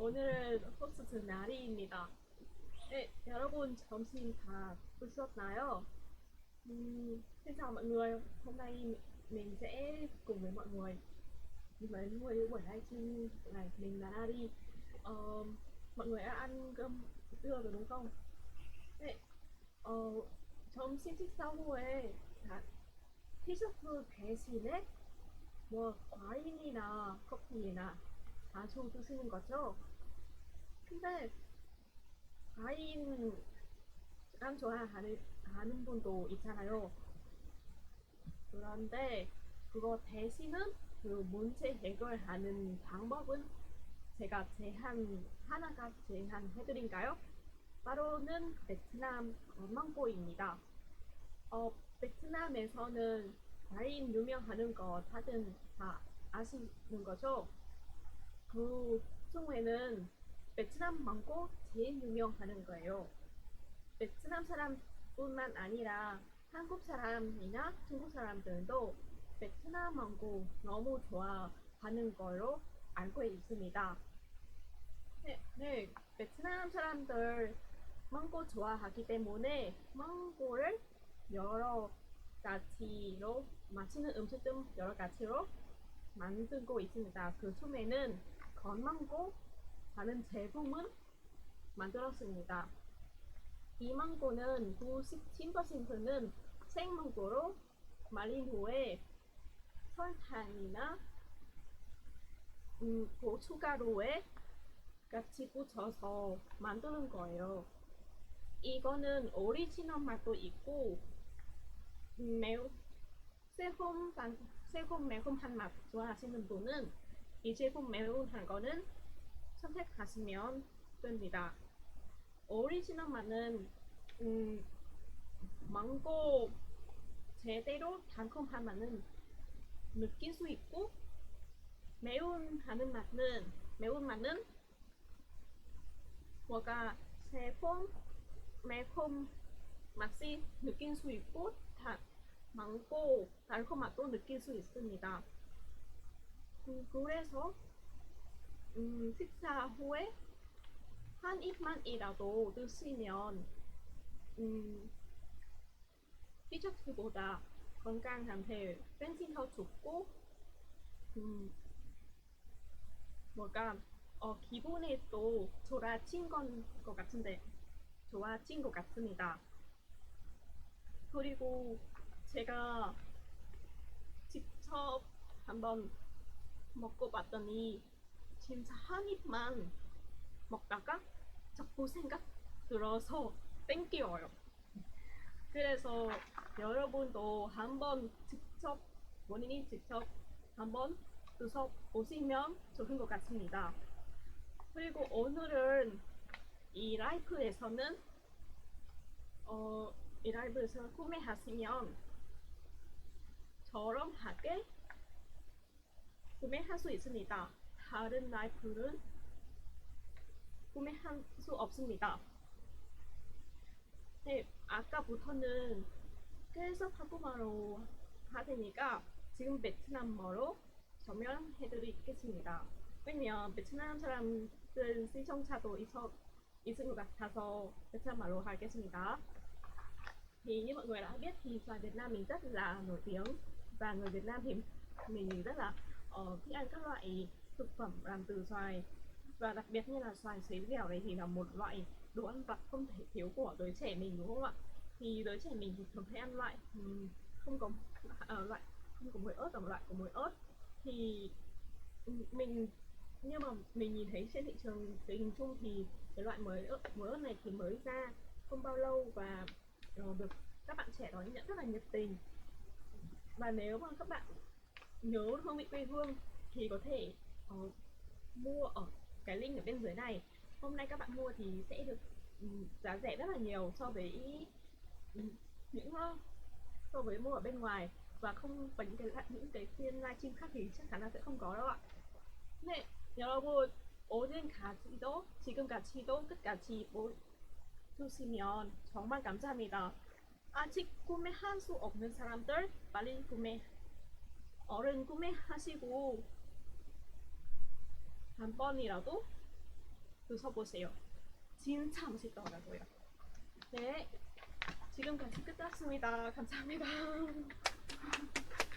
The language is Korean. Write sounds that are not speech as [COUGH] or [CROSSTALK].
오늘은 호스트 나리입니다. 네, 여러분 점심 다 드셨나요? Ừm, xin chào mọi người, hôm nay mình sẽ cùng với mọi người cùng với mọi người buổi livestream này mình là Ari. Ờ, mọi người đã ăn cơm trưa rồi đúng không? 네, 어, 점심 식사 후에 다 티셔츠 대신에 뭐 와인이나 커피나 자주 드시는 거죠? 근데 와인 안 좋아하는 하는 분도 있잖아요. 그런데 그거 대신은 그 문제 해결하는 방법은 제가 제한 하나가 제안해드린가요? 바로는 베트남 망고입니다. 어, 베트남에서는 와인 유명하는 거 다들 다 아시는 거죠? 그 중에는 베트남 망고 제일 유명하는 거예요. 베트남 사람뿐만 아니라 한국 사람이나 중국 사람들도 베트남 망고 너무 좋아하는 걸로 알고 있습니다. 네, 네, 베트남 사람들 망고 좋아하기 때문에 망고를 여러 가지로 맛있는 음식들 여러 가지로 만들고 있습니다. 그 중에는 건망고 라는 제품을 만들었습니다. 이 망고는 97%는 생망고로 말린 후에 설탕이나 음, 고춧가루에 같이 붙여서 만드는 거예요. 이거는 오리지널 맛도 있고 음, 매우 새콤 매콤한 맛 좋아하시는 분은 이 제품 매운한 거는 선택하시면 됩니다. 오리지널 맛은 음, 망고 제대로 달콤한 맛은 느낄 수 있고 매운 하는 맛은 매운 맛은 뭐가 새콤 매콤 맛이 느낄 수 있고 다 망고 달콤 맛도 느낄 수 있습니다. 음, 그래서 음, 식사 후에 한 입만이라도 드시면 음, 디저트보다 건강한테 벤신 더 좋고 음, 뭐가 어, 기분이 또 좋아진 건 것 같은데 좋아진 것 같습니다. 그리고 제가 직접 한번 먹고 봤더니 진짜 한 입만 먹다가 자꾸 생각 들어서 땡겨요. 그래서 여러분도 한번 직접 본인이 직접 한번 드셔 보시면 좋은 것 같습니다. 그리고 오늘은 이 라이프에서는 어, 이 라이브에서 구매하시면 저렴하게 구매할 수 있습니다. 다른 라이프는 구매할 수 없습니다. 네, 아까부터는 계속 한국말로 하되니까 지금 베트남어로 설명해드리겠습니다. 왜냐면 베트남 사람들 시청자도 있어, 있을 것 같아서 베트남어로 하겠습니다. Thì như mọi người đã biết thì xoài Việt Nam mình rất là nổi tiếng và người Việt Nam thì mình rất là ờ, thích ăn các loại thực phẩm làm từ xoài và đặc biệt như là xoài xấy dẻo này thì là một loại đồ ăn vặt không thể thiếu của giới trẻ mình đúng không ạ? Thì giới trẻ mình thì thường hay ăn loại không có uh, loại không có muối ớt và loại có muối ớt. Thì mình nhưng mà mình nhìn thấy trên thị trường tình hình chung thì cái loại mới ớt, muối ớt này thì mới ra không bao lâu và ờ, được các bạn trẻ đón nhận rất là nhiệt tình. Và nếu mà các bạn nhớ hương vị quê hương thì có thể ờ, mua ở cái link ở bên dưới này hôm nay các bạn mua thì sẽ được ừm, giá rẻ rất là nhiều so với ừm, những ờ, so với mua ở bên ngoài và không và những cái những cái phiên livestream khác thì chắc chắn là sẽ không có đâu ạ. 네, 여러분 오늘 가지도 지금 가치도 끝까지 보시면 정말 감사합니다. 아직 구매할 수 없는 사람들 빨리 구매 얼른 구매하시고 한 번이라도 드셔보세요. 진짜 맛있더라고요. 네, 지금까지 끝났습니다. 감사합니다. [LAUGHS]